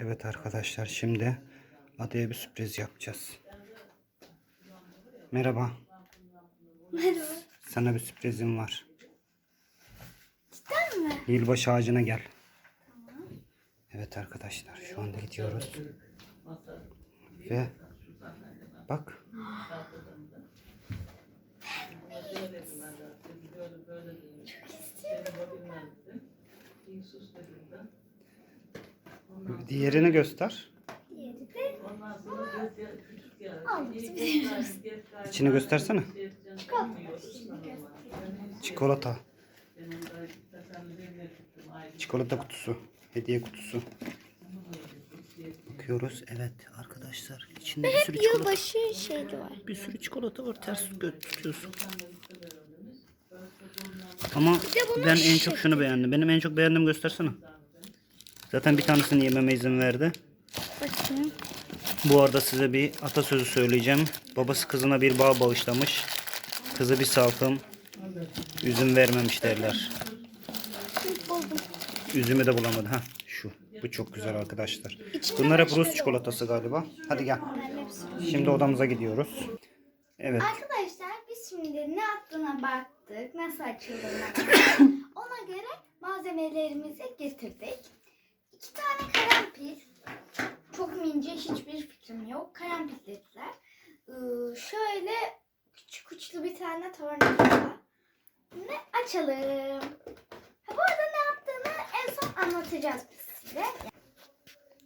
Evet arkadaşlar şimdi adaya bir sürpriz yapacağız. Merhaba. Merhaba. Sana bir sürprizim var. Cidden mi? Yılbaşı ağacına gel. Evet arkadaşlar şu anda gidiyoruz. Ve bak. Diğerini göster. İçini göstersene. Çikolata. Çikolata. Kutusu. Hediye kutusu. Bakıyoruz. Evet arkadaşlar. içinde bir sürü çikolata. yılbaşı şeydi var. Bir sürü çikolata var. Ters tutuyorsun. Ama ben en çok şunu beğendim. Benim en çok beğendiğimi göstersene. Zaten bir tanesini yememe izin verdi. Bakayım. Bu arada size bir atasözü söyleyeceğim. Babası kızına bir bağ bağışlamış. Kızı bir salkım üzüm vermemiş derler. Buldum. Üzümü de bulamadı. Ha şu. Bu çok güzel arkadaşlar. Bunlar hep Rus çikolatası galiba. Hadi gel. Şimdi odamıza gidiyoruz. Evet. Arkadaşlar biz şimdi ne yaptığına baktık. Nasıl açıldığına Ona göre malzemelerimizi getirdik. Tane karanfil. Çok mince hiçbir fikrim yok. Karanfil dediler. Ee, şöyle küçük uçlu bir tane tornavida. Şimdi açalım. Ha, bu arada ne yaptığını en son anlatacağız biz size.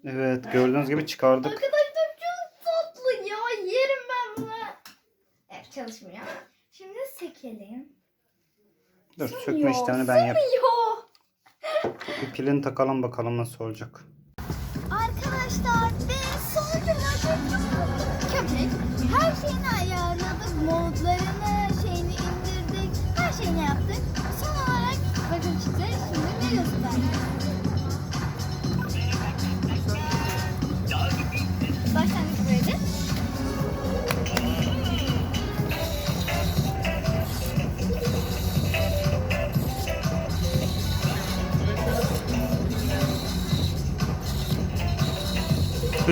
Evet gördüğünüz gibi çıkardık. Arkadaşlar çok tatlı ya. Yerim ben bunu. Evet çalışmıyor. Şimdi sekelim. Dur sökme işlemini ben yap. Sığmıyor. Bir pilini takalım bakalım nasıl olacak. Arkadaşlar ve sonucunda köpek. Her şeyini ayarladık. Modlarını şeyini indirdik. Her şeyini yaptık. Son olarak bakın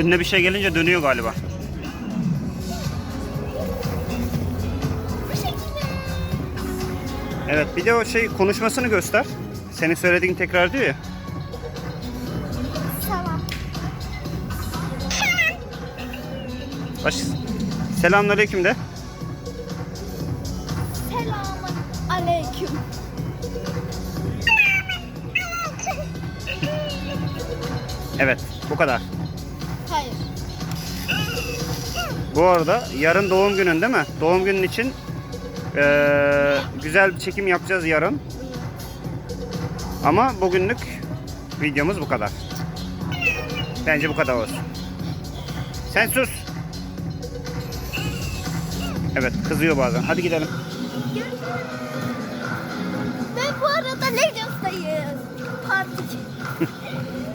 Önüne bir şey gelince dönüyor galiba. Evet bir de o şey konuşmasını göster. Senin söylediğin tekrar diyor ya. Tamam. Baş... Selamünaleyküm de. Selamun aleyküm. Evet bu kadar. Bu arada yarın doğum günün değil mi? Doğum günün için eee, güzel bir çekim yapacağız yarın. Ama bugünlük videomuz bu kadar. Bence bu kadar olsun. Sen sus. Evet kızıyor bazen. Hadi gidelim. Ve bu arada Legends'dayız. Parti.